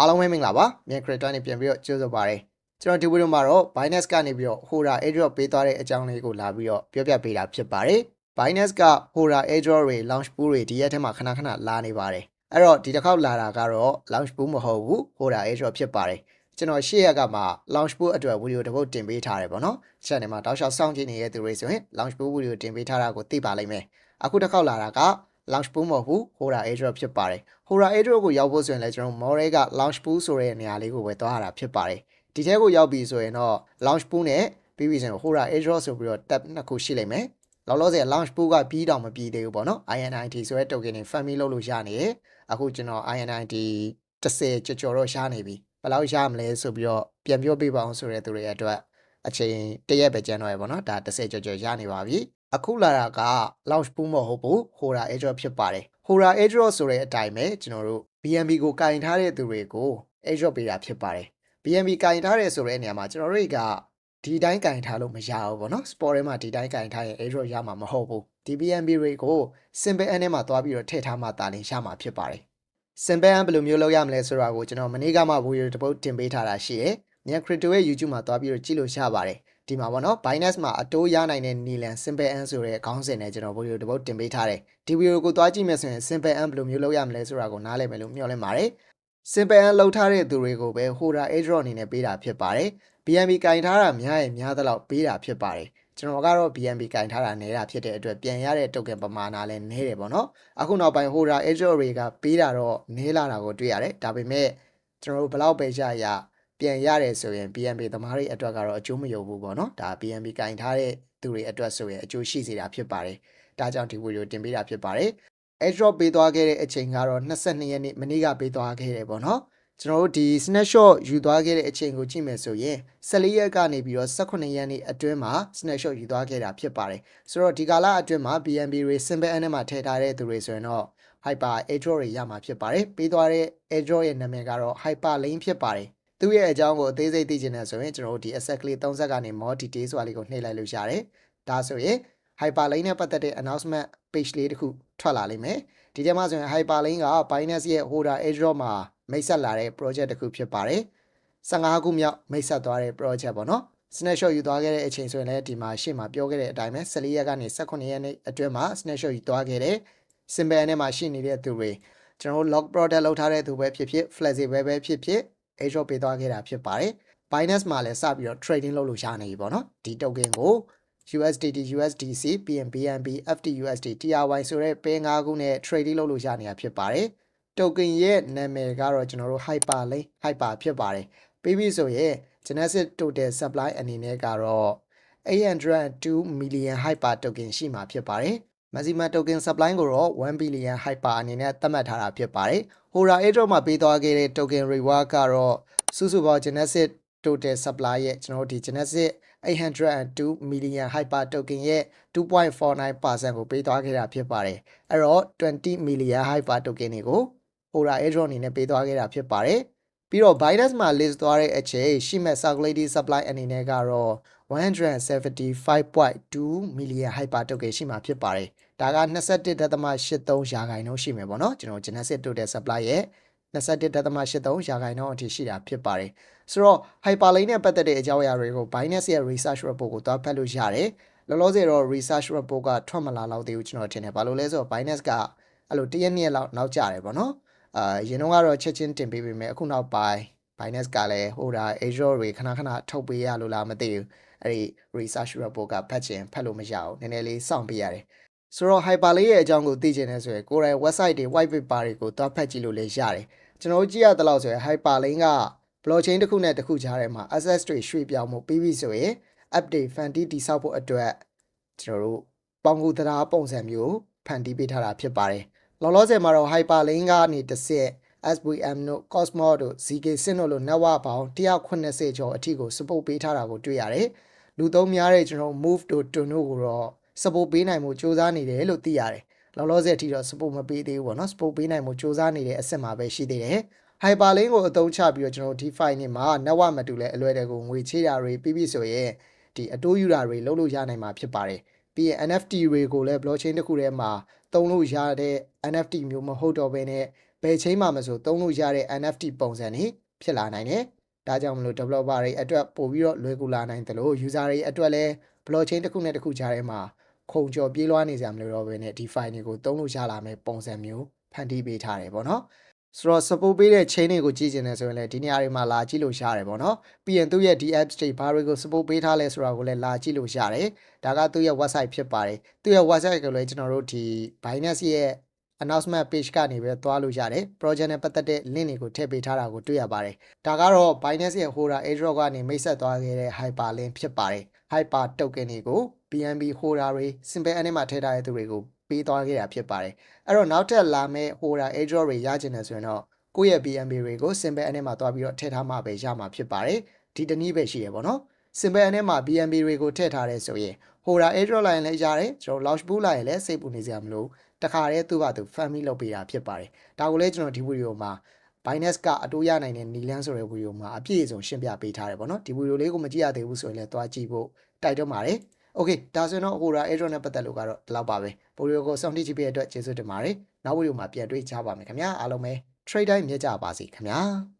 အားလုံးပဲမင်္ဂလာပါမြန် creator နဲ့ပြန်ပြီးတော့ကြိုးစားပါရစေကျွန်တော်ဒီဗီဒီယိုမှာတော့ Binance ကနေပြီးတော့ Hora airdrop ပေးသွားတဲ့အကြောင်းလေးကိုလာပြီးတော့ပြောပြပေးတာဖြစ်ပါတယ် Binance က Hora airdrop တွေ launch pool တွေဒီရက်ထဲမှာခဏခဏလာနေပါတယ်အဲ့တော့ဒီတစ်ခေါက်လာတာကတော့ launch pool မဟုတ်ဘူး Hora airdrop ဖြစ်ပါတယ်ကျွန်တော်ရှေ့ရက်ကမှ launch pool အတွက်ဗီဒီယိုတစ်ပုတ်တင်ပေးထားတယ်ပေါ့နော် channel မှာတောက်လျှောက်စောင့်ကြည့်နေတဲ့သူတွေဆိုရင် launch pool ဗီဒီယိုတင်ပေးထားတာကိုသိပါလိမ့်မယ်အခုတစ်ခေါက်လာတာက launch pool မဟုတ်ဘူး Hora airdrop ဖြစ်ပါတယ် Hora airdrop ကိုရောက်ဖို့ဆိုရင်လည်းကျွန်တော် Moray က launch pool ဆိုတဲ့နေရာလေးကိုပဲသွားရတာဖြစ်ပါတယ်ဒီထဲကိုရောက်ပြီဆိုရင်တော့ launch pool နဲ့ပြီးပြီဆိုရင် Hora airdrop ဆိုပြီးတော့ tab နှစ်ခုရှိလိမ့်မယ်လောလောဆယ် launch pool ကပြီးတော့မပြီးသေးဘူးပေါ့နော် INIT ဆိုတဲ့ token တွေ family လုပ်လို့ရနေတယ်အခုကျွန်တော် INIT 30ကျော်ကျော်တော့ရနေပြီဘယ်လောက်ရမလဲဆိုပြီးတော့ပြန်ပြောပြပါအောင်ဆိုတဲ့သူတွေအတွက်အချိန်တရက်ပဲကျန်တော့ရပေါ့နော်ဒါ30ကျော်ကျော်ရနေပါပြီ အခုလာတာက launch pool မဟုတ်ဘူး Hora airdrop ဖြစ်ပါတယ် Hora airdrop ဆိုတဲ့အတိုင်းပဲကျွန်တော်တို့ BNB ကိုကင်ထားတဲ့သူတွေကို airdrop ပေးတာဖြစ်ပါတယ် BNB ကင်ထားတယ်ဆိုတဲ့နေရာမှာကျွန်တော်တို့ကဒီတိုင်းကင်ထားလို့မရဘူးပေါ့နော် sport ထဲမှာဒီတိုင်းကင်ထားရင် airdrop ရမှာမဟုတ်ဘူးဒီ BNB တွေကို simple n ထဲမှာသွားပြီးတော့ထည့်ထားမှတာလင်ရမှာဖြစ်ပါတယ် simple n ဘယ်လိုမျိုးလုပ်ရမလဲဆိုတာကိုကျွန်တော်မနေ့ကမှဗီဒီယိုတစ်ပုတ်တင်ပေးထားတာရှိတယ်။မြန် crypto ရဲ့ YouTube မှာသွားပြီးတော့ကြည့်လို့ရပါတယ်။ ဒီမှာပေါ့နော် Binance မှာအတိုးရနိုင်တဲ့နီလန် simple n ဆိုတဲ့ခေါင်းစဉ်နဲ့ကျွန်တော်ဗီဒီယိုတစ်ပုတ်တင်ပေးထားတယ်။ဒီဗီဒီယိုကိုသွားကြည့်မယ်ဆိုရင် simple n ဘယ်လိုမျိုးလုပ်ရမလဲဆိုတာကိုနားလည်မယ်လို့မျှော်လင့်ပါတယ်။ simple n လောက်ထားတဲ့သူတွေကိုပဲ Hora airdrop အနေနဲ့ပေးတာဖြစ်ပါတယ်။ BNB ကင်ထားတာများရင်များသလောက်ပေးတာဖြစ်ပါတယ်။ကျွန်တော်ကတော့ BNB ကင်ထားတာနေတာဖြစ်တဲ့အတွက်ပြန်ရတဲ့ token ပမာဏလည်းနည်းတယ်ပေါ့နော်အခုနောက်ပိုင်း Hora airdrop တွေကပေးတာတော့နည်းလာတာကိုတွေ့ရတယ်ဒါပေမဲ့ကျွန်တော်တို့ဘယ်လောက်ပဲရရ ပြန်ရတယ်ဆိုရင် BNB သမားတွေအတွက်ကတော့အကျိုးမယုံဘူးပေါ့နော်ဒါ BNB ကင်ထားတဲ့သူတွေအတွက်ဆိုရင်အကျိုးရှိစေတာဖြစ်ပါတယ်ဒါကြောင့်ဒီဗီဒီယိုတင်ပေးတာဖြစ်ပါတယ် airdrop ပေးသွားခဲ့တဲ့အချိန်ကတော့22ရက်နေ့မနေ့ကပေးသွားခဲ့တယ်ပေါ့နော်ကျွန်တော်တို့ဒီ snapshot ယူသွားခဲ့တဲ့အချိန်ကိုကြည့်မယ်ဆိုရင်14ရက်ကနေပြီးတော့18ရက်နေ့အတွင်းမှာ snapshot ယူသွားခဲ့တာဖြစ်ပါတယ်ဆိုတော့ဒီကာလအတွင်းမှာ BNB တွေ simple n နဲ့မှာထည့်ထားတဲ့သူတွေဆိုရင်တော့ hyper airdrop တွေရမှာဖြစ်ပါတယ်ပေးသွားတဲ့ airdrop ရဲ့နာမည်ကတော့ hyper lane ဖြစ်ပါတယ် သူ့ရဲ့အကြောင်းကိုအသေးစိတ်သိချင်တယ်ဆိုရင်ကျွန်တော်တို့ဒီ asset ကလေး30ကနေ more details ဆိုတာလေးကိုနှိပ်လိုက်လို့ရတယ်ဒါဆိုရင် hyper lane နဲ့ပတ်သက်တဲ့ announcement page လေးတစ်ခုထွက်လာလိမ့်မယ်ဒီထဲမှာဆိုရင် hyper lane က Binance ရဲ့ Hoda airdrop မှာမိတ်ဆက်လာတဲ့ project တစ်ခုဖြစ်ပါတယ်15ခုမြောက်မိတ်ဆက်သွားတဲ့ project ပေါ့နော် snapshot ယူသွားခဲ့တဲ့အချိန်ဆိုရင်လည်းဒီမှာရှေ့မှာပြောခဲ့တဲ့အတိုင်းပဲ14ရက်ကနေ18ရက်နေ့အတွင်းမှာ snapshot ယူသွားခဲ့တဲ့ symbol နဲ့မှာရှိနေတဲ့သူတွေကျွန်တော်တို့ log product လောက်ထားတဲ့သူပဲဖြစ်ဖြစ် flexible ပဲဖြစ်ဖြစ် airdrop ပေးသွားခဲ့တာဖြစ်ပါတယ် Binance မှာလည်းစပြီးတော့ trading လုပ်လို့ရနေပြီပေါ့နော်ဒီ token ကို USDT USDC PNBNB FTUSD TRY ဆိုတဲ့ pay 5ခုနဲ့ trading လုပ်လို့ရနေတာဖြစ်ပါတယ် token ရဲ့နာမည်ကတော့ကျွန်တော်တို့ hyper link hyper ဖြစ်ပါတယ်ပြီးပြီဆိုရင် Genesis total supply အနေနဲ့ကတော့802 million hyper token ရှိမှာဖြစ်ပါတယ် maximum token supply ကိုတော့1 billion hyper အနေနဲ့သတ်မှတ်ထားတာဖြစ်ပါတယ် Hora airdrop မှာပေးသွားခဲ့တဲ့ token reward ကတော့စုစုပေါင်း Genesis total supply ရဲ့ကျွန်တော်တို့ဒီ Genesis 802 million hyper token ရဲ့2.49%ကိုပေးသွားခဲ့တာဖြစ်ပါတယ်အဲ့တော့20 million hyper token တွေကို Hora airdrop အနေနဲ့ပေးသွားခဲ့တာဖြစ်ပါတယ်ပြီးတော့ Binance မှာ list သွားတဲ့အချိန်ရှိမဲ့ circulating supply အနေနဲ့ကတော့ 175.2 million hyper token ရှိမှာဖြစ်ပါတယ်ဒါက21.83ရာခိုင်နှုန်းရှိမယ်ပေါ့နော်ကျွန်တော် Genesis total supply ရဲ့21.83ရာခိုင်နှုန်းအထိရှိတာဖြစ်ပါတယ်ဆိုတော့ hyperlink နဲ့ပတ်သက်တဲ့အကြောင်းအရာတွေကို Binance ရဲ့ research report ကိုသွားဖတ်လို့ရတယ်လောလောဆယ်တော့ research report ကထွက်မလာတော့သေးဘူးကျွန်တော်ထင်တယ်ဘာလို့လဲဆိုတော့ Binance ကအဲ့လိုတရက်နှစ်ရက်လောက်နောက်ကျတယ်ပေါ့နော်အာရင်တော့ကတော့ချက်ချင်းတင်ပေးပေမဲ့အခုနောက်ပိုင်း Binance ကလည်းဟိုဒါ Azure တွေခဏခဏထုတ်ပေးရလို့လားမသိဘူးအဲ့ဒီ research report ကဖတ်ချင်ဖတ်လို့မရဘူးနည်းနည်းလေးစောင့်ပေးရတယ်ဆိုတော့ hyperlink ရဲ့အကြောင်းကိုသိချင်တယ်ဆိုရင်ကိုယ်တိုင် website တွေ white paper တွေကိုသွားဖတ်ကြည့်လို့လည်းရတယ်ကျွန်တော်တို့ကြည့်ရတဲ့လောက်ဆိုရင် hyperlink က blockchain တစ်ခုနဲ့တစ်ခုကြားထဲမှာ access တွေရွှေ့ပြောင်းမှုပြီးပြီဆိုရင် update ဖန်တီးတိစောက်ဖို့အတွက်ကျွန်တော်တို့ပေါင်ကူတရားပုံစံမျိုးဖန်တီးပေးထားတာဖြစ်ပါတယ်လောလောဆယ်မှာတော့ hyperlink ကနေတစ်ဆင့် SVM တို့ Cosmos တို့ ZK Sync တို့လို network ပေါင်း180ကျော်အထိကို support ပေးထားတာကိုတွေ့ရတယ်လူသုံးများတဲ့ကျွန်တော် move တို့ tune တို့ကိုတော့ support ပေးနိုင်မှုစ조사နေတယ်လို့သိရတယ်လောလောဆယ်အထိတော့ support မပေးသေးဘူးပေါ့နော် support ပေးနိုင်မှုစ조사နေတဲ့အဆင့်မှာပဲရှိသေးတယ် hyperlink ကိုအသုံးချပြီးတော့ကျွန်တော် DeFi နဲ့မှာ network မတူလဲအလွယ်တကူငွေချေးတာတွေပြီးပြီဆိုရင်ဒီအတိုးယူတာတွေလုပ်လို့ရနိုင်မှာဖြစ်ပါတယ်ပြီးရင် NFT တွေကိုလည်း blockchain တစ်ခုထဲမှာသုံးလို့ရတဲ့ NFT မျိုးမဟုတ်တော့ဘဲနဲ့ ဘယ်ချိန်မှမဆိုသုံးလို့ရတဲ့ NFT ပုံစံတွေဖြစ်လာနိုင်တယ်ဒါကြောင့်မလို့ developer တွေအတွက်ပို့ပြီးတော့လွယ်ကူလာနိုင်တယ်လို့ user တွေအတွက်လည်း blockchain တစ်ခုနဲ့တစ်ခုကြားထဲမှာခုံကျော်ပြေးလွှားနေကြမလို့တော့ဘဲနဲ့ဒီ file တွေကိုသုံးလို့ရလာမယ့်ပုံစံမျိုးဖန်တီးပေးထားတယ်ပေါ့နော်ဆိုတော့ support ပေးတဲ့ chain တွေကိုကြည့်ကျင်တယ်ဆိုရင်လည်းဒီနေရာတွေမှာလာကြည့်လို့ရတယ်ပေါ့နော်ပြီးရင်သူ့ရဲ့ဒီ apps တွေဘာတွေကို support ပေးထားလဲဆိုတာကိုလည်းလာကြည့်လို့ရတယ်ဒါကသူ့ရဲ့ website ဖြစ်ပါတယ်သူ့ရဲ့ website ကိုလည်းကျွန်တော်တို့ဒီ Binance ရဲ့ announcement page ကနေပဲသွားလို့ရတယ် project နဲ့ပတ်သက်တဲ့ link တွေကိုထည့်ပေးထားတာကိုတွေ့ရပါတယ်ဒါကတော့ Binance ရဲ့ Hora airdrop ကနေမိတ်ဆက်သွားခဲ့တဲ့ hyperlink ဖြစ်ပါတယ် hyper token တွေကို BNB Hora တွေ simple n မှာထည့်ထားတဲ့သူတွေကိုပေးသွားခဲ့တာဖြစ်ပါတယ်အဲ့တော့နောက်ထပ်လာမယ့် Hora airdrop တွေရချင်တယ်ဆိုရင်တော့ကိုယ့်ရဲ့ BNB တွေကို simple n မှာသွားပြီးတော့ထည့်ထားမှပဲရမှာဖြစ်ပါတယ်ဒီတနည်းပဲရှိရပေါ့နော် simple n မှာ BNB တွေကိုထည့်ထားတဲ့ဆိုရင် Hora airdrop လိုက်ရင်လည်းရတယ်ကျွန်တော် launch pool လိုက်ရင်လည်းစိတ်ပူနေစရာမလို တခါတည်းသူ့ဘာသူ family လုပ်ပေးတာဖြစ်ပါတယ်။ဒါကိုလည်းကျွန်တော်ဒီဗီဒီယိုမှာ Binance ကအတိုးရနိုင်တဲ့နီလန်းဆိုတဲ့ဗီဒီယိုမှာအပြည့်အစုံရှင်းပြပေးထားတယ်ပေါ့နော်။ဒီဗီဒီယိုလေးကိုမကြည့်ရသေးဘူးဆိုရင်လည်းသွားကြည့်ဖို့တိုက်တွန်းပါတယ်။ Okay ဒါဆိုရင်တော့ဟိုရာ Airdrop နဲ့ပတ်သက်လို့ကတော့ဒီလောက်ပါပဲ။ဗီဒီယိုကိုစောင့်ကြည့်ကြည့်ပေးတဲ့အတွက်ကျေးဇူးတင်ပါတယ်။နောက်ဗီဒီယိုမှာပြန်တွေ့ကြပါမယ်ခင်ဗျာ။အားလုံးပဲ trade တိုင်းမြတ်ကြပါစေခင်ဗျာ။